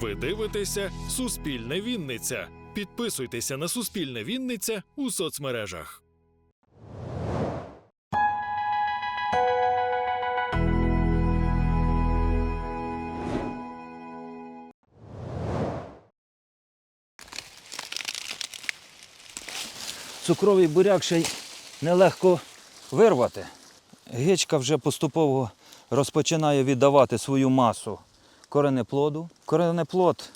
Ви дивитеся Суспільне Вінниця. Підписуйтеся на Суспільне Вінниця у соцмережах. Цукровий буряк ще й нелегко вирвати. Гичка вже поступово розпочинає віддавати свою масу коренеплоду. Коренеплод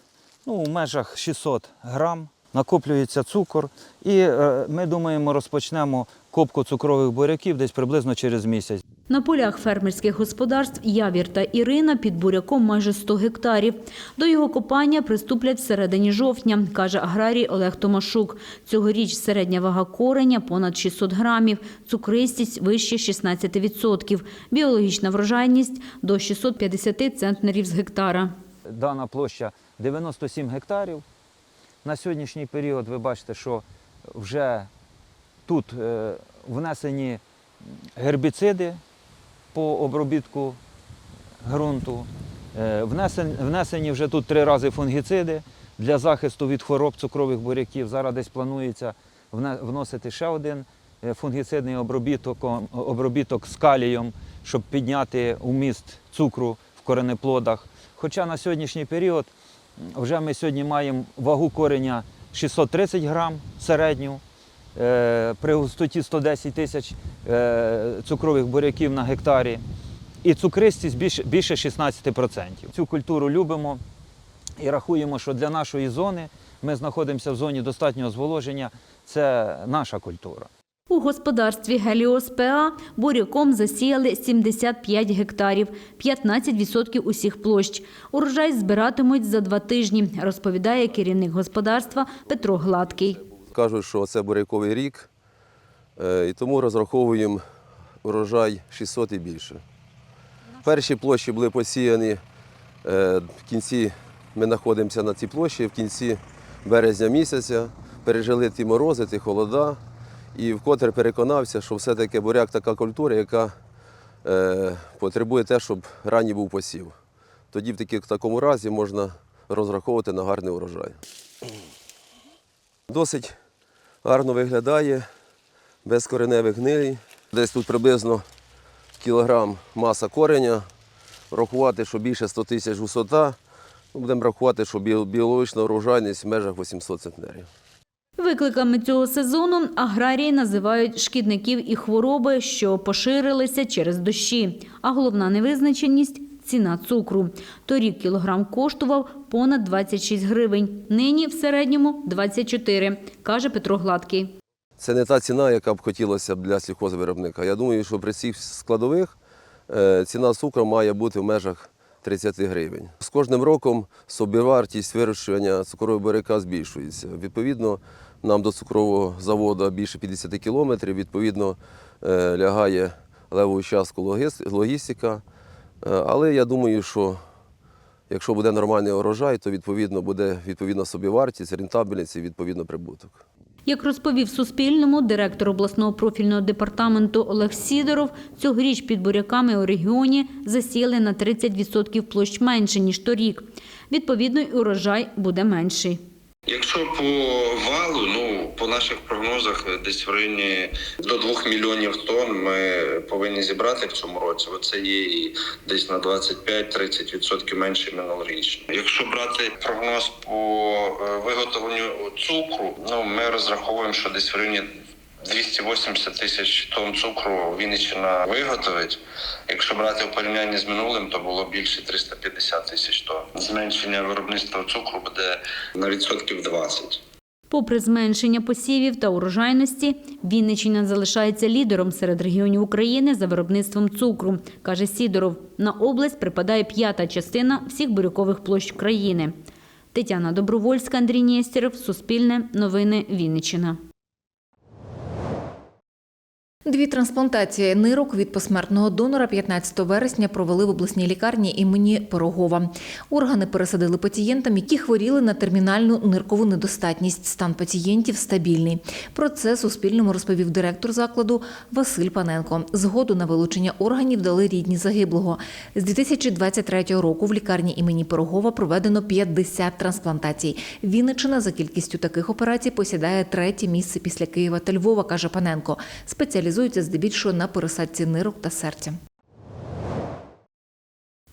ну, у межах 600 грам, накоплюється цукор. І е, ми думаємо, розпочнемо копку цукрових буряків десь приблизно через місяць. На полях фермерських господарств Явір та Ірина під буряком майже 100 гектарів. До його копання приступлять всередині жовтня, каже аграрій Олег Томашук. Цьогоріч середня вага кореня понад 600 грамів, цукристість вище 16%, біологічна врожайність до 650 центнерів з гектара. Дана площа 97 гектарів. На сьогоднішній період ви бачите, що вже тут е, внесені гербіциди по обробітку ґрунту. Е, внесені вже тут три рази фунгіциди для захисту від хвороб цукрових буряків. Зараз десь планується вносити ще один е, фунгіцидний обробіток, обробіток з калієм, щоб підняти уміст цукру коренеплодах. Хоча на сьогоднішній період вже ми сьогодні маємо вагу кореня 630 грам середню, е, при густоті 110 тисяч е, цукрових буряків на гектарі. І цукристість більше 16%. Цю культуру любимо і рахуємо, що для нашої зони ми знаходимося в зоні достатнього зволоження. Це наша культура. У господарстві Геліос ПА буряком засіяли 75 гектарів, 15% усіх площ. Урожай збиратимуть за два тижні, розповідає керівник господарства Петро Гладкий. Кажуть, що це буряковий рік, е, і тому розраховуємо урожай 600 і більше. Перші площі були посіяні е, в кінці, ми знаходимося на цій площі в кінці березня місяця, пережили ті морози, ті холода, і вкотре переконався, що все-таки буряк така культура, яка е, потребує те, щоб ранній був посів. Тоді в, такі, в такому разі можна розраховувати на гарний урожай. Досить гарно виглядає, без кореневих гнилі. Десь тут приблизно кілограм маса кореня. Рахувати, що більше 100 тисяч висота. Ну, будемо рахувати, що біологічна урожайність в межах 800 центнерів. Викликами цього сезону аграрії називають шкідників і хвороби, що поширилися через дощі. А головна невизначеність ціна цукру. Торік кілограм коштував понад 26 гривень. Нині в середньому 24, каже Петро Гладкий. Це не та ціна, яка б хотілося для сільхозвиробника. Я думаю, що при цих складових е, ціна цукру має бути в межах 30 гривень. З кожним роком собівартість вирощування цукрового буряка збільшується. Відповідно, нам до цукрового заводу більше 50 кілометрів, відповідно, е, лягає леву частку логістика. Е, Але я думаю, що якщо буде нормальний урожай, то відповідно буде відповідна собівартість, рентабельність і відповідно прибуток. Як розповів Суспільному директор обласного профільного департаменту Олег Сідоров, цьогоріч під буряками у регіоні засіяли на 30% площ менше, ніж торік. Відповідно, і урожай буде менший. Якщо по валу, ну по наших прогнозах, десь в районі до 2 мільйонів тонн ми повинні зібрати в цьому році. Оце є і десь на 25-30% менше минулорічно. Якщо брати прогноз по е, виготовленню цукру, ну ми розраховуємо, що десь в районі 280 тисяч тонн цукру Вінниччина виготовить. Якщо брати в порівнянні з минулим, то було більше 350 тисяч тонн. Зменшення виробництва цукру буде на відсотків 20. Попри зменшення посівів та урожайності, Вінниччина залишається лідером серед регіонів України за виробництвом цукру, каже Сідоров. На область припадає п'ята частина всіх бурякових площ країни. Тетяна Добровольська, Андрій Нєстєров, Суспільне, Новини Вінниччина. Дві трансплантації нирок від посмертного донора 15 вересня провели в обласній лікарні імені Пирогова. Органи пересадили пацієнтам, які хворіли на термінальну ниркову недостатність. Стан пацієнтів стабільний. Про це Суспільному розповів директор закладу Василь Паненко. Згоду на вилучення органів дали рідні загиблого. З 2023 року в лікарні імені Пирогова проведено 50 трансплантацій. Вінниччина за кількістю таких операцій посідає третє місце після Києва та Львова, каже Паненко. Спеціалізується здебільшого на пересадці нирок та серця.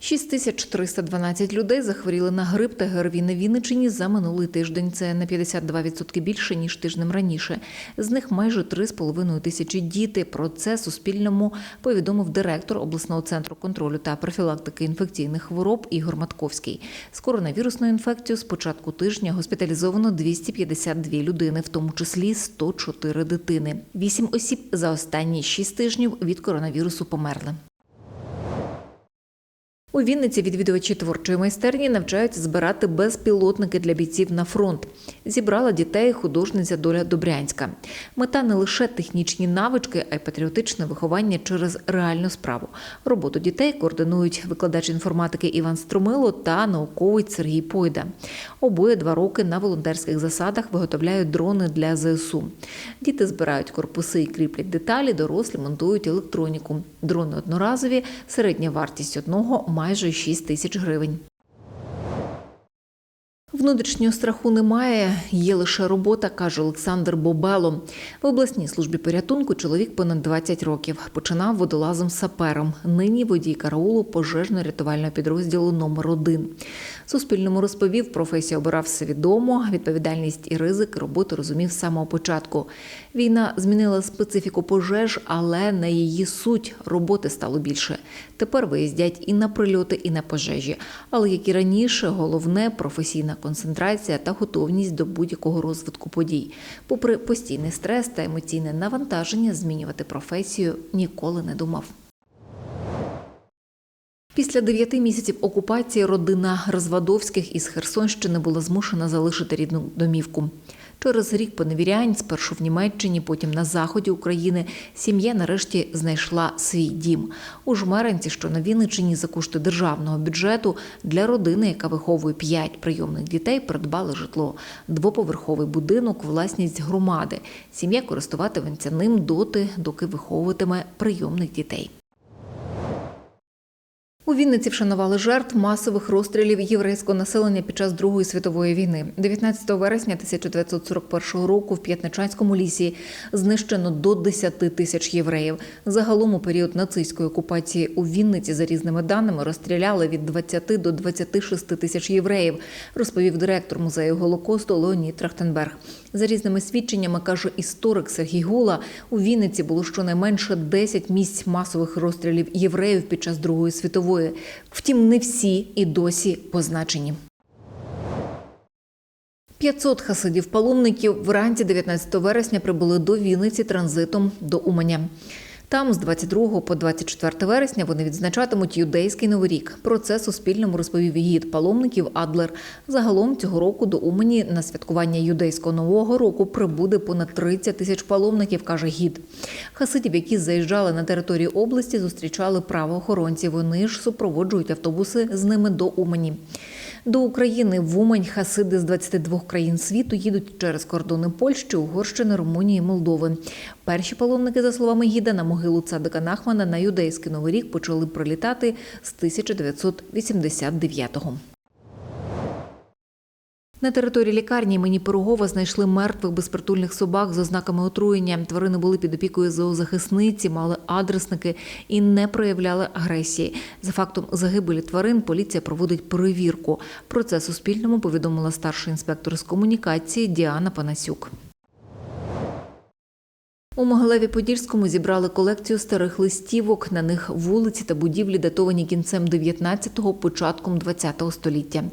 6312 людей захворіли на грип та ГРВІ на Вінниччині за минулий тиждень. Це на 52% більше, ніж тижнем раніше. З них майже 3,5 тисячі діти. Про це Суспільному повідомив директор обласного центру контролю та профілактики інфекційних хвороб Ігор Матковський. З коронавірусною інфекцією з початку тижня госпіталізовано 252 людини, в тому числі 104 дитини. Вісім осіб за останні 6 тижнів від коронавірусу померли. У Вінниці відвідувачі творчої майстерні навчаються збирати безпілотники для бійців на фронт. Зібрала дітей художниця Доля Добрянська. Мета не лише технічні навички, а й патріотичне виховання через реальну справу. Роботу дітей координують викладач інформатики Іван Струмило та науковець Сергій Пойда. Обоє два роки на волонтерських засадах виготовляють дрони для ЗСУ. Діти збирають корпуси і кріплять деталі, дорослі монтують електроніку. Дрони одноразові, середня вартість одного майже 6 тисяч гривень. Внутрішнього страху немає, є лише робота, каже Олександр Бобело. В обласній службі порятунку чоловік понад 20 років. Починав водолазом сапером. Нині водій караулу пожежно-рятувального підрозділу номер 1 Суспільному розповів, професію обирав свідомо, відповідальність і ризик роботи розумів з самого початку. Війна змінила специфіку пожеж, але не її суть. Роботи стало більше. Тепер виїздять і на прильоти, і на пожежі. Але як і раніше, головне професійна концентрація та готовність до будь-якого розвитку подій. Попри постійний стрес та емоційне навантаження, змінювати професію ніколи не думав. Після дев'яти місяців окупації родина Розвадовських із Херсонщини була змушена залишити рідну домівку. Через рік поневірянь, спершу в Німеччині, потім на заході України, сім'я нарешті знайшла свій дім. У Жмеринці, що на Вінниччині за кошти державного бюджету, для родини, яка виховує п'ять прийомних дітей, придбали житло. Двоповерховий будинок, власність громади. Сім'я користуватиметься ним доти, доки виховуватиме прийомних дітей. У Вінниці вшанували жертв масових розстрілів єврейського населення під час Другої світової війни. 19 вересня 1941 року в П'ятничанському лісі знищено до 10 тисяч євреїв. Загалом у період нацистської окупації у Вінниці, за різними даними, розстріляли від 20 до 26 тисяч євреїв, розповів директор музею Голокосту Леонід Трахтенберг. За різними свідченнями, каже історик Сергій Гула, у Вінниці було щонайменше 10 місць масових розстрілів євреїв під час Другої світової. Втім, не всі і досі позначені. 500 хасидів-паломників вранці 19 вересня прибули до Вінниці транзитом до Уманя. Там з 22 по 24 вересня вони відзначатимуть юдейський новий рік. Про це Суспільному розповів гід паломників Адлер. Загалом цього року до Умані на святкування юдейського нового року прибуде понад 30 тисяч паломників, каже гід. Хасидів, які заїжджали на територію області, зустрічали правоохоронці. Вони ж супроводжують автобуси з ними до Умані. До України в Умань хасиди з 22 країн світу їдуть через кордони Польщі, Угорщини, Румунії, Молдови. Перші паломники, за словами гіда, на могилу Цадика Нахмана на юдейський новий рік почали прилітати з 1989-го. На території лікарні імені Пирогова знайшли мертвих безпритульних собак з ознаками отруєння. Тварини були під опікою зоозахисниці, мали адресники і не проявляли агресії. За фактом загибелі тварин поліція проводить перевірку. Про це Суспільному повідомила старший інспектор з комунікації Діана Панасюк. У Могилеві-Подільському зібрали колекцію старих листівок. На них вулиці та будівлі датовані кінцем 19-го, початком 20-го століття.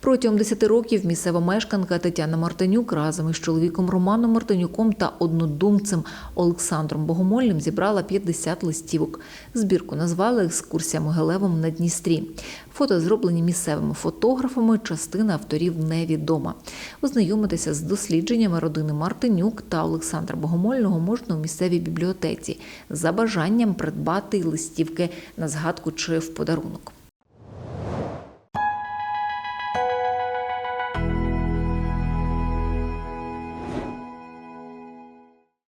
Протягом 10 років місцева мешканка Тетяна Мартинюк разом із чоловіком Романом Мартинюком та однодумцем Олександром Богомольним зібрала 50 листівок. Збірку назвали екскурсія Могилевом на Дністрі. Фото зроблені місцевими фотографами, частина авторів невідома. Ознайомитися з дослідженнями родини Мартинюк та Олександра Богомольного можна у місцевій бібліотеці за бажанням придбати листівки на згадку чи в подарунок.